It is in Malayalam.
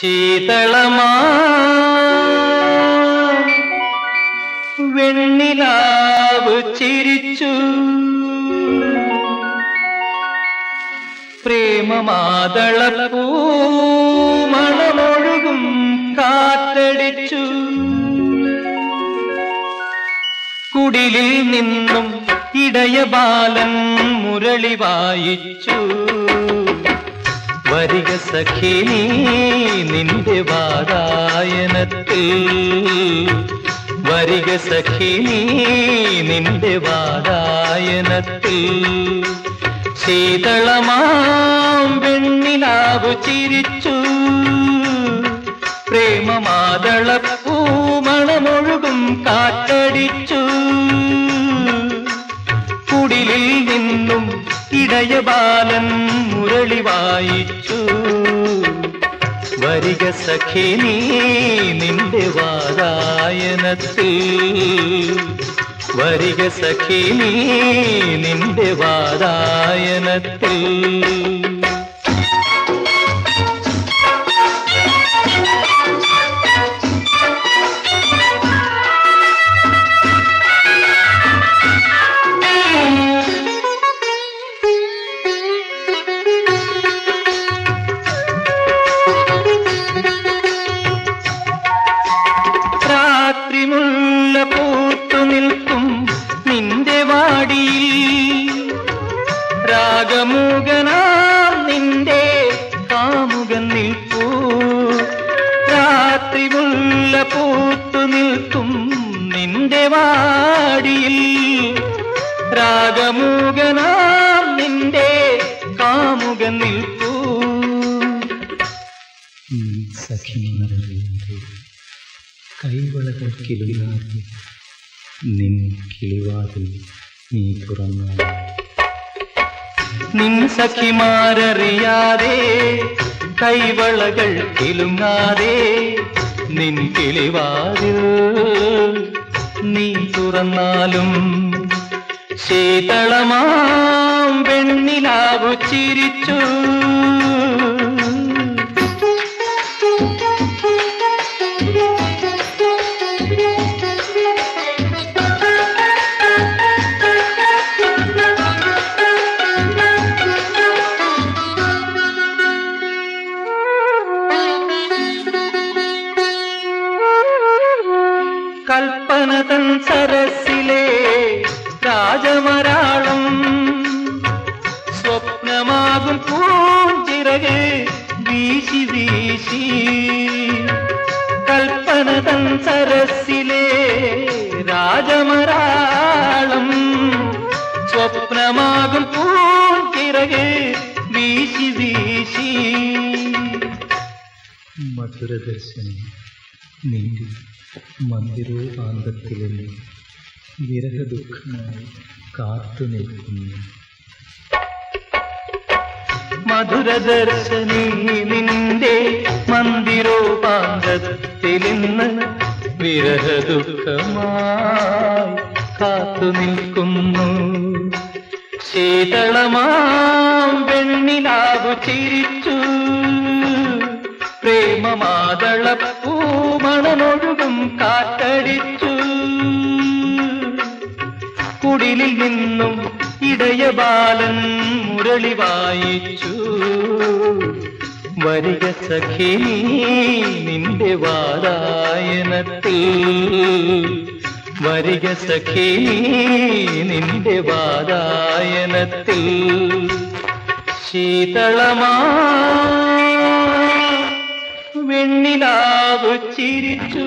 ശീതളമാ. വെണ്ണിലാവ് ചിരിച്ചു. പ്രേമമാതളപ്പൂ മണമൊഴുകും കാറ്റടിച്ചു. കുടിലിൽ നിന്നും ഇടയ ബാലൻ മുരളി വായിച്ചു. വരിക സഖി നീ നിന്റെ വാതായനത്തിൽ വരിക സഖി നീ നിന്റെ വാതായനത്തിൽ ശീതളമാം വെണ്ണിലാവു ചിരിച്ചു. പ്രേമമാതളപ്പൂമണമൊഴുകും കാറ്റടിച്ചു. വായിച്ചു. വരിക സഖി നീ നിന്റെ വാരായണത്തിൽ വരിക സഖി നീ നിന്റെ വാരായനത്തിൽ. രാഗമുഖനാം നിന്റെ കാമുകൻ നിൽപ്പൂ. രാത്രി മുല്ല പൂത്തു നിൽക്കും നിന്റെ വാടിയിൽ. രാഗമൂകനാം നിന്റെ കാമുകൻ നിൽപ്പൂ. സഖി കൈവളകൾ നിൻ കിളിവാതിൽ നീ തുറന്നാൽ നിൻ സഖിമാരറിയാതെ കൈവളകൾ കിലുങ്ങാതെ നിൻ കിളിവാതിൽ നീ തുറന്നാലും ശീതളമാം വെണ്ണിലാവു ചിരിച്ചു. കൽപ്പന തൻ സരസിലെ രാജമരാളം. സ്വപ്നമാകും പൂഞ്ചിറക് വീശി വീശി. കൽപ്പനതൻ സരസിലെ രാജമരാളം. സ്വപ്നമാകും പൂഞ്ചിറക് വീശി വീശി. മധുരദർശനം. നിന്റെ മന്ദിരോപാന്തത്തിലെന്ന് വിരഹദുഃഖമായി കാത്തു നിൽക്കുന്നു. മധുരദർശനി നിന്റെ മന്ദിരോപാന്തത്തിലിന്ന് വിരഹദുഃഖമായി കാത്തു നിൽക്കുന്നു. ശീതളമാം പെണ്ണിലാവു ചിരിച്ചു പ്രേമമാതളപ്പൂമണമൊഴുകും കാറ്റടിച്ചു. കുടിലിൽ നിന്നും ഇടയ ബാലൻ മുരളി വായിച്ചു. വരിക സഖി നിന്റെ വാരായണത്തിൽ. വരിക സഖി നിന്റെ വാരായണത്തിൽ. ശീതളമാ വെണ്ണിലാവ് ചിരിച്ചു.